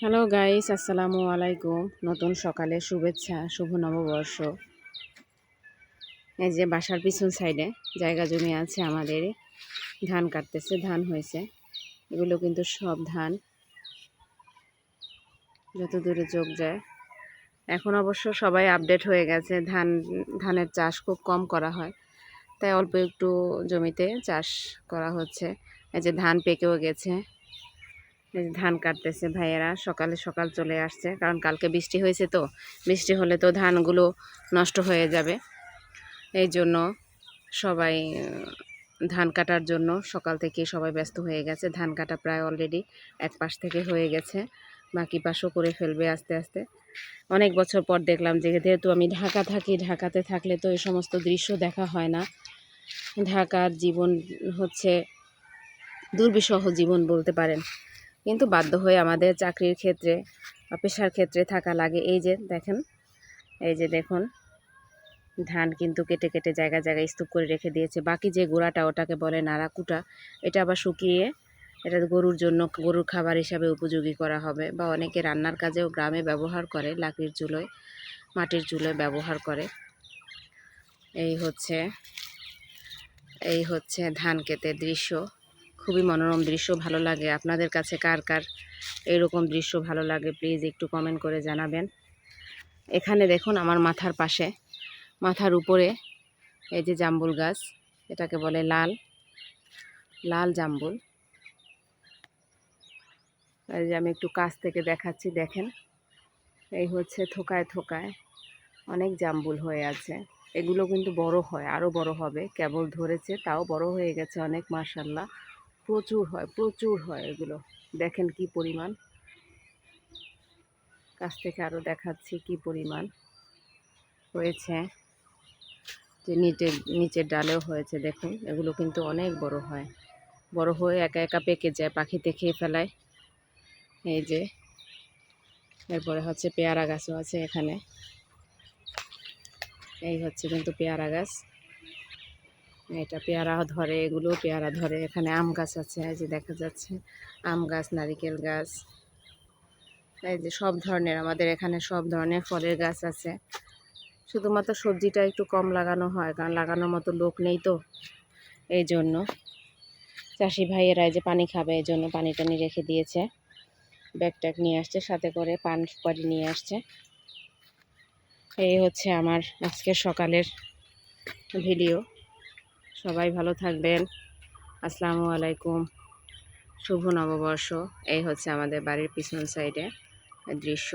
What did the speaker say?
Hello guys, আসসালামু আলাইকুম। নতুন সকালে শুভেচ্ছা, শুভ নববর্ষ। এই যে বাসার পিছন সাইডে জায়গা জমি আছে আমাদের। ধান কাটতেছে, ধান হয়েছে। এগুলো কিন্তু সব ধান। যত দূরে যোগ যায়। এখন অবশ্য সবাই আপডেট হয়ে গেছে, ধান, ধানের চাষ খুব কম করা হয়। তাই অল্প একটু জমিতে চাষ করা হচ্ছে। এই যে ধান পেকেও গেছে। ধান কাটতেছে ভাইয়েরা, সকালে সকাল চলে আসছে, কারণ কালকে বৃষ্টি হয়েছে তো, বৃষ্টি হলে তো ধানগুলো নষ্ট হয়ে যাবে। এই জন্য সবাই ধান কাটার জন্য সকাল থেকে সবাই ব্যস্ত হয়ে গেছে। ধান কাটা প্রায় অলরেডি এক পাশ থেকে হয়ে গেছে, বাকি পাশও করে ফেলবে আস্তে আস্তে। অনেক বছর পর দেখলাম যে, যেহেতু আমি ঢাকা থাকি, ঢাকাতে থাকলে তো এই সমস্ত দৃশ্য দেখা হয় না। ঢাকার জীবন হচ্ছে দুর্বিষহ জীবন বলতে পারেন। কিন্তু বাধ্য হয়ে আমাদের চাকরির ক্ষেত্রে পেশার ক্ষেত্রে থাকা লাগে। এই যে দেখেন, এই যে দেখুন, ধান কিন্তু কেটে কেটে জায়গা জায়গায় স্তূপ করে রেখে দিয়েছে। বাকি যে গোড়াটা ওটাকে বলে নাড়াকুটা, এটা আবার শুকিয়ে এটা গরুর জন্য গরুর খাবার হিসাবে উপযোগী করা হবে বা অনেকে রান্নার কাজেও গ্রামে ব্যবহার করে, লাকড়ির চুলোয়, মাটির চুলোয় ব্যবহার করে। এই হচ্ছে এই হচ্ছে ধান কেতে দৃশ্য। খুবই মনোরম দৃশ্য, ভালো লাগে। আপনাদের কাছে কার কার এরকম দৃশ্য ভালো লাগে প্লিজ একটু কমেন্ট করে জানাবেন। এখানে দেখুন আমার মাথার পাশে, মাথার উপরে এই যে জাম্বুল গাছ, এটাকে বলে লাল লাল জাম্বুল। এই যে আমি একটু কাছ থেকে দেখাচ্ছি, দেখেন। এই হচ্ছে থোকায় থোকায় অনেক জাম্বুল হয়ে আছে। এগুলো কিন্তু বড় হয় আরও বড় হবে। কেবল ধরেছে, তাও বড় হয়ে গেছে অনেক মার্শাল্লাহ প্রচুর হয় প্রচুর হয় এগুলো। দেখেন কি পরিমাণ। কাছ থেকে আরও দেখাচ্ছি কি পরিমাণ হয়েছে। যে নিচের নিচের ডালেও হয়েছে, দেখুন। এগুলো কিন্তু অনেক বড় হয়। বড় হয়ে একা একা পেকে যায়, পাখিতে খেয়ে ফেলায়। এই যে, এরপরে হচ্ছে পেয়ারা গাছও আছে এখানে। এই হচ্ছে কিন্তু পেয়ারা গাছ। এটা পেয়ারা ধরে এগুলো পেয়ারা ধরে। এখানে আম গাছ আছে, এই যে দেখা যাচ্ছে, আম গাছ, নারিকেল গাছ। এই যে সব ধরনের, আমাদের এখানে সব ধরনের ফলের গাছ আছে। শুধুমাত্র সবজিটা একটু কম লাগানো হয়, কারণ লাগানোর মতো লোক নেই তো। এই জন্য চাষি ভাইয়েরা যে পানি খাবে, এই জন্য পানি টানি রেখে দিয়েছে। ব্যাগ ট্যাগ নিয়ে আসছে, সাথে করে পান সুপারি নিয়ে আসছে। এই হচ্ছে আমার আজকে সকালের ভিডিও। সবাই ভালো থাকবেন। আসসালামু আলাইকুম। শুভ নববর্ষ। এই হচ্ছে আমাদের বাড়ির পিছন সাইডে দৃশ্য।